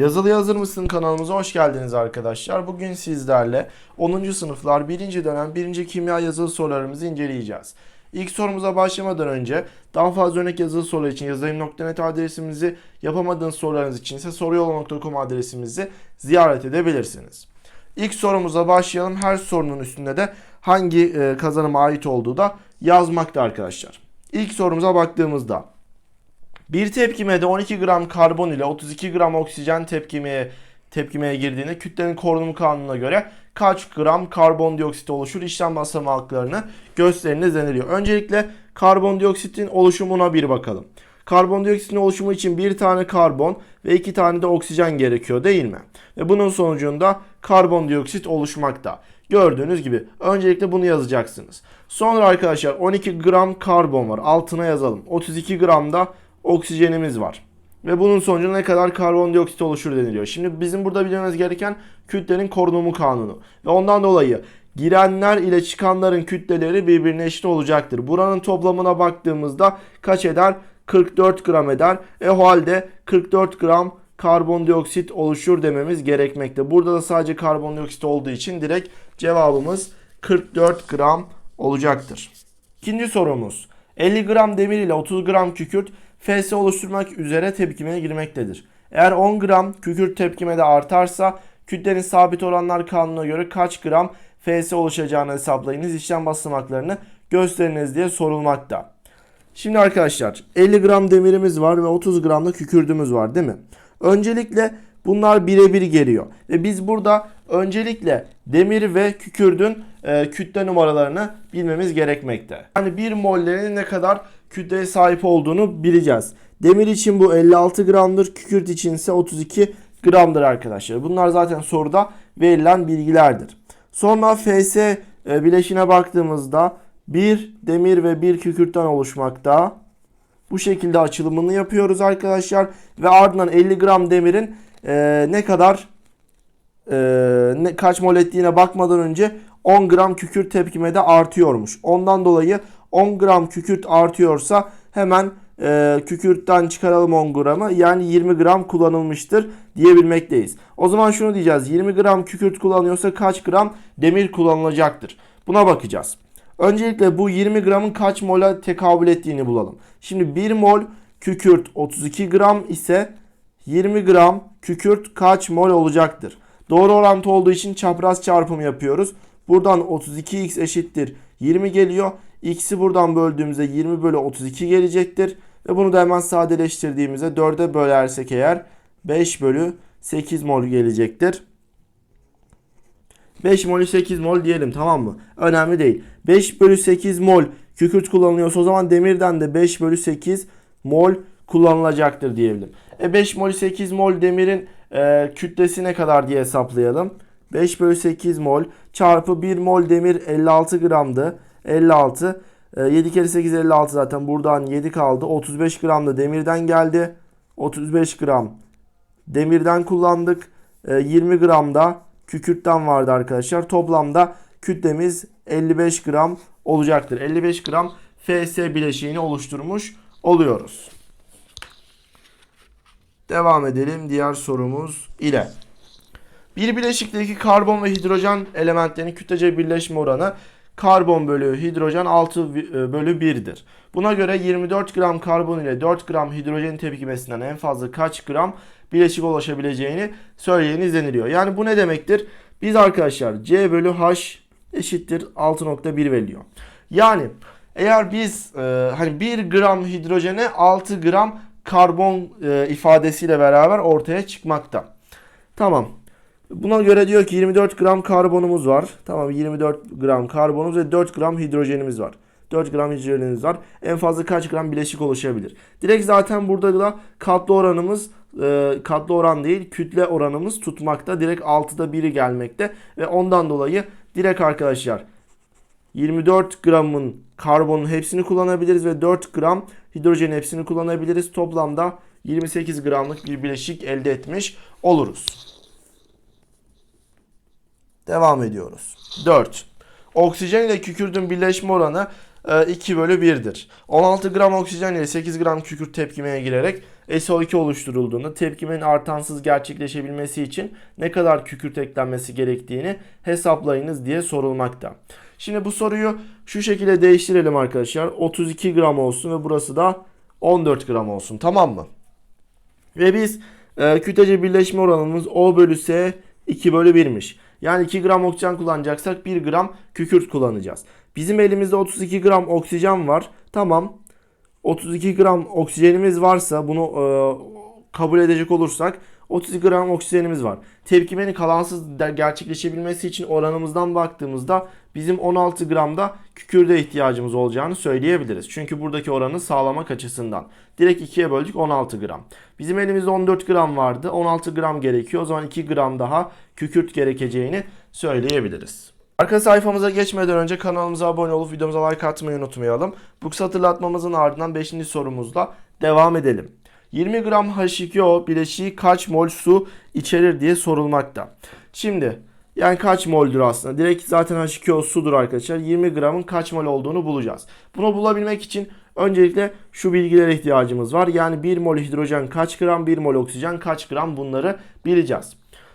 Yazılı Hazır mısın kanalımıza hoş geldiniz arkadaşlar. Bugün sizlerle 10. sınıflar 1. dönem 1. kimya yazılı sorularımızı inceleyeceğiz. İlk sorumuza başlamadan önce daha fazla örnek yazılı sorular için yazayım.net adresimizi, yapamadığınız sorularınız için ise soruyolu.com adresimizi ziyaret edebilirsiniz. İlk sorumuza başlayalım. Her sorunun üstünde de hangi e, kazanıma ait olduğu da yazmakta arkadaşlar. İlk sorumuza baktığımızda bir tepkimede 12 gram karbon ile 32 gram oksijen tepkimeye tepkimeye girdiğinde kütlenin korunumu kanununa göre kaç gram karbondioksit oluşur işlem basamaklarını gösteriniz deniliyor. Öncelikle karbondioksitin oluşumuna bir bakalım. Karbondioksitin oluşumu için bir tane karbon ve iki tane de oksijen gerekiyor değil mi? Ve bunun sonucunda karbondioksit oluşmakta. Gördüğünüz gibi öncelikle bunu yazacaksınız. Sonra arkadaşlar 12 gram karbon var. Altına yazalım. 32 gram da oksijenimiz var. Ve bunun sonucunda ne kadar karbondioksit oluşur deniliyor. Şimdi bizim burada bilmemiz gereken kütlenin korunumu kanunu. Ve ondan dolayı girenler ile çıkanların kütleleri birbirine eşit olacaktır. Buranın toplamına baktığımızda kaç eder? 44 gram eder. E o halde 44 gram karbondioksit oluşur dememiz gerekmekte. Burada da sadece karbondioksit olduğu için direkt cevabımız 44 gram olacaktır. İkinci sorumuz. 50 gram demir ile 30 gram kükürt Fs oluşturmak üzere tepkimeye girmektedir. Eğer 10 gram kükürt tepkimede artarsa kütlenin sabit oranlar kanununa göre kaç gram Fs oluşacağını hesaplayınız. İşlem basamaklarını gösteriniz diye sorulmakta. Şimdi arkadaşlar 50 gram demirimiz var ve 30 gram da kükürdümüz var değil mi? Öncelikle bunlar birebir geliyor. Ve biz burada öncelikle demir ve kükürdün e, kütle numaralarını bilmemiz gerekmekte. Yani bir mollerin ne kadar kütleye sahip olduğunu bileceğiz. Demir için bu 56 gramdır, kükürt için ise 32 gramdır arkadaşlar. Bunlar zaten soruda verilen bilgilerdir. Sonra Fs e, bileşine baktığımızda bir demir ve bir kükürtten oluşmakta. Bu şekilde açılımını yapıyoruz arkadaşlar. Ve ardından 50 gram demirin e, ne kadar e, kaç mol ettiğine bakmadan önce 10 gram kükürt tepkimede artıyormuş. Ondan dolayı 10 gram kükürt artıyorsa hemen e, kükürtten çıkaralım 10 gramı. Yani 20 gram kullanılmıştır diyebilmekteyiz. O zaman şunu diyeceğiz. 20 gram kükürt kullanıyorsa kaç gram demir kullanılacaktır? Buna bakacağız. Öncelikle bu 20 gramın kaç mola tekabül ettiğini bulalım. Şimdi 1 mol kükürt 32 gram ise 20 gram kükürt kaç mol olacaktır? Doğru orantı olduğu için çapraz çarpımı yapıyoruz. Buradan 32x eşittir 20 geliyor. X'i buradan böldüğümüzde 20 bölü 32 gelecektir. Ve bunu da hemen sadeleştirdiğimizde 4'e bölersek eğer 5 bölü 8 mol gelecektir. 5 molü 8 mol diyelim tamam mı? Önemli değil. 5 bölü 8 mol kükürt kullanılıyorsa o zaman demirden de 5 bölü 8 mol kullanılacaktır diyebilirim. E 5 mol 8 mol demirin e, kütlesi ne kadar diye hesaplayalım. 5 bölü 8 mol çarpı 1 mol demir 56 gramdı. 56. E, 7 kere 8 56 zaten buradan 7 kaldı. 35 gram da demirden geldi. 35 gram demirden kullandık. E, 20 gram da kükürtten vardı arkadaşlar. Toplamda kütlemiz 55 gram olacaktır. 55 gram Fs bileşiğini oluşturmuş oluyoruz. Devam edelim diğer sorumuz ile. Bir bileşikteki karbon ve hidrojen elementlerinin kütlece birleşme oranı karbon bölü hidrojen 6 bölü 1'dir. Buna göre 24 gram karbon ile 4 gram hidrojen tepkimesinden en fazla kaç gram bileşik ulaşabileceğini söyleyiniz deniliyor. Yani bu ne demektir? Biz arkadaşlar C bölü H eşittir 6.1 veriliyor. Yani eğer biz e, hani 1 gram hidrojene 6 gram karbon e, ifadesiyle beraber ortaya çıkmakta. Tamam. Buna göre diyor ki 24 gram karbonumuz var. Tamam 24 gram karbonumuz ve 4 gram hidrojenimiz var. 4 gram hidrojenimiz var. En fazla kaç gram bileşik oluşabilir? Direkt zaten burada da katlı oranımız e, katlı oran değil kütle oranımız tutmakta. Direkt 6'da 1'i gelmekte. Ve ondan dolayı direkt arkadaşlar 24 gramın karbonun hepsini kullanabiliriz ve 4 gram hidrojenin hepsini kullanabiliriz. Toplamda 28 gramlık bir bileşik elde etmiş oluruz. Devam ediyoruz. 4. Oksijen ile kükürdün birleşme oranı 2 bölü 1'dir. 16 gram oksijen ile 8 gram kükürt tepkimeye girerek SO2 oluşturulduğunda tepkimenin artansız gerçekleşebilmesi için ne kadar kükürt eklenmesi gerektiğini hesaplayınız diye sorulmakta. Şimdi bu soruyu şu şekilde değiştirelim arkadaşlar. 32 gram olsun ve burası da 14 gram olsun tamam mı? Ve biz e, kütlece birleşme oranımız O bölü S 2 bölü 1'miş. Yani 2 gram oksijen kullanacaksak 1 gram kükürt kullanacağız. Bizim elimizde 32 gram oksijen var. Tamam. 32 gram oksijenimiz varsa bunu e, kabul edecek olursak 32 gram oksijenimiz var. Tepkimenin kalansız gerçekleşebilmesi için oranımızdan baktığımızda bizim 16 gramda kükürde ihtiyacımız olacağını söyleyebiliriz. Çünkü buradaki oranı sağlamak açısından. Direkt 2'ye böldük 16 gram. Bizim elimizde 14 gram vardı. 16 gram gerekiyor. O zaman 2 gram daha kükürt gerekeceğini söyleyebiliriz. Arka sayfamıza geçmeden önce kanalımıza abone olup videomuza like atmayı unutmayalım. Bu kısa hatırlatmamızın ardından 5. sorumuzla devam edelim. 20 gram H2O bileşiği kaç mol su içerir diye sorulmakta. Şimdi yani kaç moldür aslında? Direkt zaten H2O sudur arkadaşlar. 20 gramın kaç mol olduğunu bulacağız. Bunu bulabilmek için öncelikle şu bilgilere ihtiyacımız var. Yani 1 mol hidrojen kaç gram, 1 mol oksijen kaç gram bunları bileceğiz.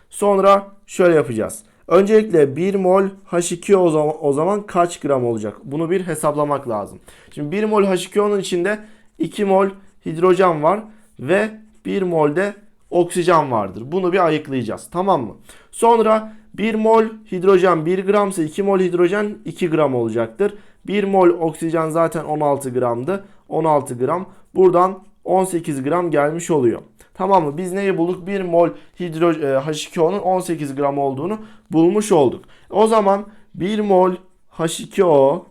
Sonra şöyle yapacağız. Öncelikle 1 mol H2O o zaman, o zaman kaç gram olacak? Bunu bir hesaplamak lazım. Şimdi 1 mol H2O'nun içinde 2 mol hidrojen var ve 1 mol de oksijen vardır. Bunu bir ayıklayacağız. Tamam mı? Sonra 1 mol hidrojen 1 gramsa 2 mol hidrojen 2 gram olacaktır. 1 mol oksijen zaten 16 gramdı. 16 gram. Buradan 18 gram gelmiş oluyor. Tamam mı? Biz neyi bulduk? 1 mol hidro, e, H2O'nun 18 gram olduğunu bulmuş olduk. O zaman 1 mol H2O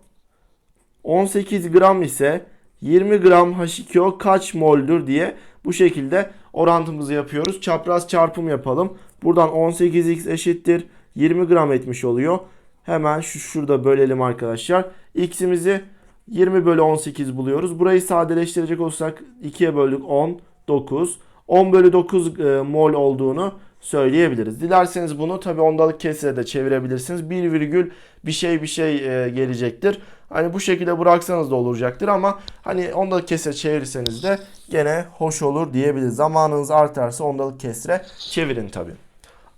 18 gram ise 20 gram H2O kaç moldür diye bu şekilde orantımızı yapıyoruz. Çapraz çarpım yapalım. Buradan 18x eşittir 20 gram etmiş oluyor. Hemen şu şurada bölelim arkadaşlar. X'imizi 20 bölü 18 buluyoruz. Burayı sadeleştirecek olursak 2'ye böldük 10, 9. 10 bölü 9 e, mol olduğunu söyleyebiliriz. Dilerseniz bunu tabi ondalık kesire de çevirebilirsiniz. 1 virgül bir şey bir şey e, gelecektir. Hani bu şekilde bıraksanız da olacaktır ama hani ondalık kesire çevirirseniz de gene hoş olur diyebiliriz. Zamanınız artarsa ondalık kesire çevirin tabi.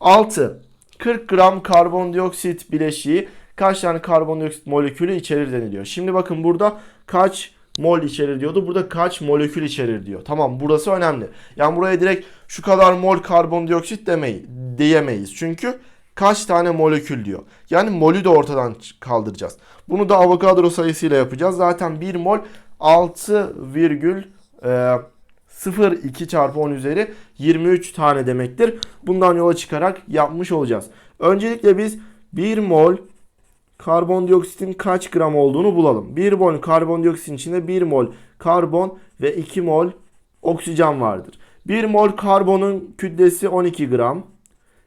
6. 40 gram karbondioksit bileşiği kaç tane karbondioksit molekülü içerir deniliyor. Şimdi bakın burada kaç mol içerir diyordu. Burada kaç molekül içerir diyor. Tamam burası önemli. Yani buraya direkt şu kadar mol karbondioksit demeyi, diyemeyiz. Çünkü kaç tane molekül diyor. Yani molü de ortadan kaldıracağız. Bunu da Avogadro sayısıyla yapacağız. Zaten 1 mol 6,02 çarpı 10 üzeri 23 tane demektir. Bundan yola çıkarak yapmış olacağız. Öncelikle biz 1 mol karbondioksitin kaç gram olduğunu bulalım. 1 mol karbondioksitin içinde 1 mol karbon ve 2 mol oksijen vardır. 1 mol karbonun kütlesi 12 gram.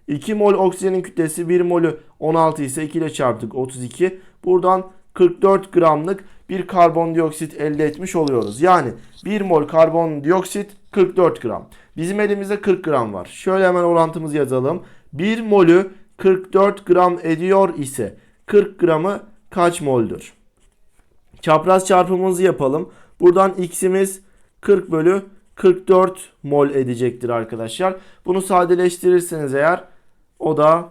2 mol oksijenin kütlesi 1 molü 16 ise 2 ile çarptık 32. Buradan 44 gramlık bir karbondioksit elde etmiş oluyoruz. Yani 1 mol karbondioksit 44 gram. Bizim elimizde 40 gram var. Şöyle hemen orantımızı yazalım. 1 molü 44 gram ediyor ise 40 gramı kaç moldür? Çapraz çarpımımızı yapalım. Buradan x'imiz 40 bölü 44 mol edecektir arkadaşlar. Bunu sadeleştirirseniz eğer o da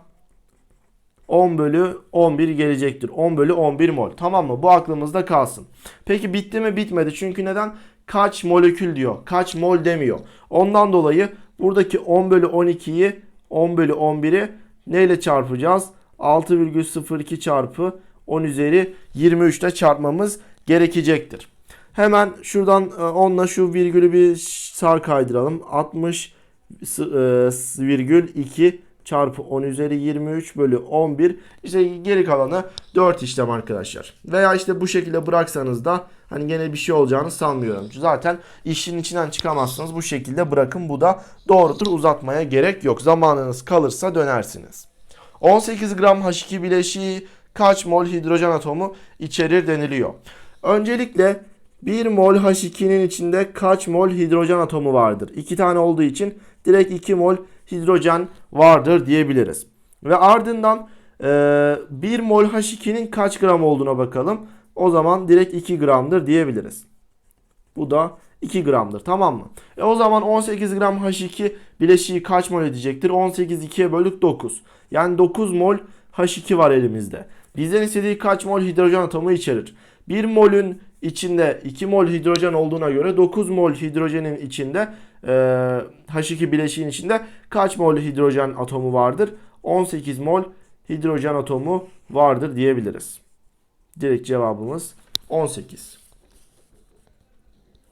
10 bölü 11 gelecektir. 10 bölü 11 mol. Tamam mı? Bu aklımızda kalsın. Peki bitti mi? Bitmedi. Çünkü neden? Kaç molekül diyor. Kaç mol demiyor. Ondan dolayı buradaki 10 bölü 12'yi 10 bölü 11'i neyle çarpacağız? 6,02 çarpı 10 üzeri 23 ile çarpmamız gerekecektir. Hemen şuradan 10 ile şu virgülü bir sağ kaydıralım. 60 virgül 2 çarpı 10 üzeri 23 bölü 11 işte geri kalanı 4 işlem arkadaşlar. Veya işte bu şekilde bıraksanız da hani gene bir şey olacağını sanmıyorum. Zaten işin içinden çıkamazsınız bu şekilde bırakın bu da doğrudur uzatmaya gerek yok. Zamanınız kalırsa dönersiniz. 18 gram H2 bileşiği kaç mol hidrojen atomu içerir deniliyor. Öncelikle 1 mol H2'nin içinde kaç mol hidrojen atomu vardır? 2 tane olduğu için direkt 2 mol hidrojen vardır diyebiliriz. Ve ardından e, 1 mol H2'nin kaç gram olduğuna bakalım. O zaman direkt 2 gramdır diyebiliriz. Bu da 2 gramdır tamam mı? E o zaman 18 gram H2 bileşiği kaç mol edecektir? 18 2'ye bölük 9. Yani 9 mol H2 var elimizde. Bizden istediği kaç mol hidrojen atomu içerir? 1 molün içinde 2 mol hidrojen olduğuna göre 9 mol hidrojenin içinde e, H2 bileşiğin içinde kaç mol hidrojen atomu vardır? 18 mol hidrojen atomu vardır diyebiliriz. Direkt cevabımız 18.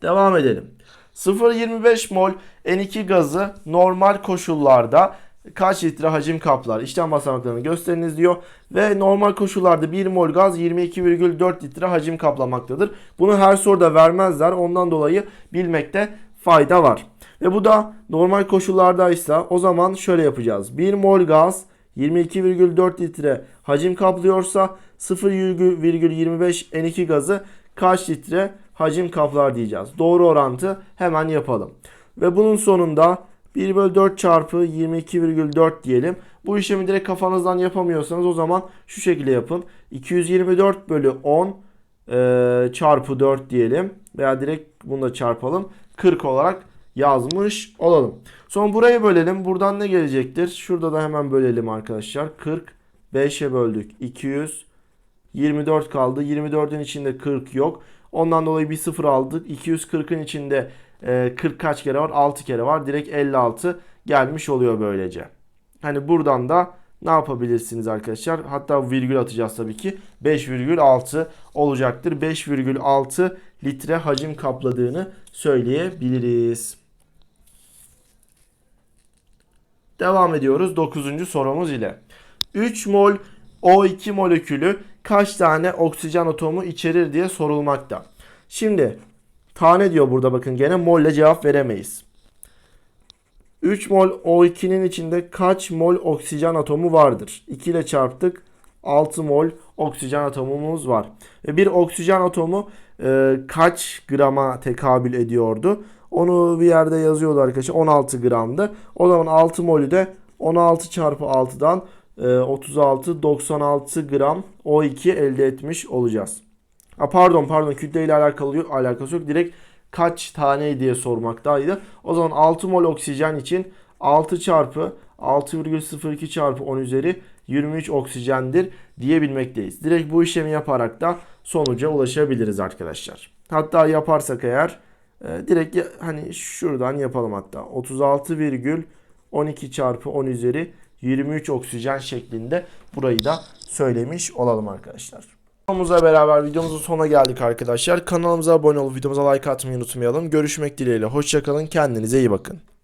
Devam edelim. 0.25 mol N2 gazı normal koşullarda kaç litre hacim kaplar? İşlem basamaklarını gösteriniz diyor. Ve normal koşullarda 1 mol gaz 22,4 litre hacim kaplamaktadır. Bunu her soruda vermezler. Ondan dolayı bilmekte fayda var. Ve bu da normal koşullardaysa o zaman şöyle yapacağız. 1 mol gaz 22,4 litre hacim kaplıyorsa 0,25 N2 gazı kaç litre hacim kaplar diyeceğiz. Doğru orantı hemen yapalım. Ve bunun sonunda 1 bölü 4 çarpı 22,4 diyelim. Bu işlemi direkt kafanızdan yapamıyorsanız o zaman şu şekilde yapın. 224 bölü 10 e, çarpı 4 diyelim. Veya direkt bunu da çarpalım. 40 olarak yazmış olalım. Sonra burayı bölelim. Buradan ne gelecektir? Şurada da hemen bölelim arkadaşlar. 40 5'e böldük. 200 24 kaldı. 24'ün içinde 40 yok. Ondan dolayı bir sıfır aldık. 240'ın içinde e, 40 kaç kere var? 6 kere var. Direkt 56 gelmiş oluyor böylece. Hani buradan da ne yapabilirsiniz arkadaşlar? Hatta virgül atacağız tabii ki. 5,6 olacaktır. 5,6 litre hacim kapladığını söyleyebiliriz. Devam ediyoruz 9. sorumuz ile. 3 mol O2 molekülü kaç tane oksijen atomu içerir diye sorulmakta. Şimdi tane diyor burada bakın gene mol ile cevap veremeyiz. 3 mol O2'nin içinde kaç mol oksijen atomu vardır? 2 ile çarptık. 6 mol oksijen atomumuz var. Ve bir oksijen atomu e, kaç grama tekabül ediyordu? Onu bir yerde yazıyordu arkadaşlar. 16 gramdı. O zaman 6 molü de 16 çarpı 6'dan e, 36 96 gram O2 elde etmiş olacağız. Ha, pardon pardon kütle ile alakalı yok, alakası yok. Direkt kaç tane diye sormaktaydı. O zaman 6 mol oksijen için 6 çarpı 6,02 çarpı 10 üzeri 23 oksijendir diyebilmekteyiz. Direkt bu işlemi yaparak da sonuca ulaşabiliriz arkadaşlar. Hatta yaparsak eğer e, direkt hani şuradan yapalım hatta 36,12 çarpı 10 üzeri 23 oksijen şeklinde burayı da söylemiş olalım arkadaşlar. Videomuzla beraber videomuzun sonuna geldik arkadaşlar. Kanalımıza abone olup videomuza like atmayı unutmayalım. Görüşmek dileğiyle. Hoşçakalın. Kendinize iyi bakın.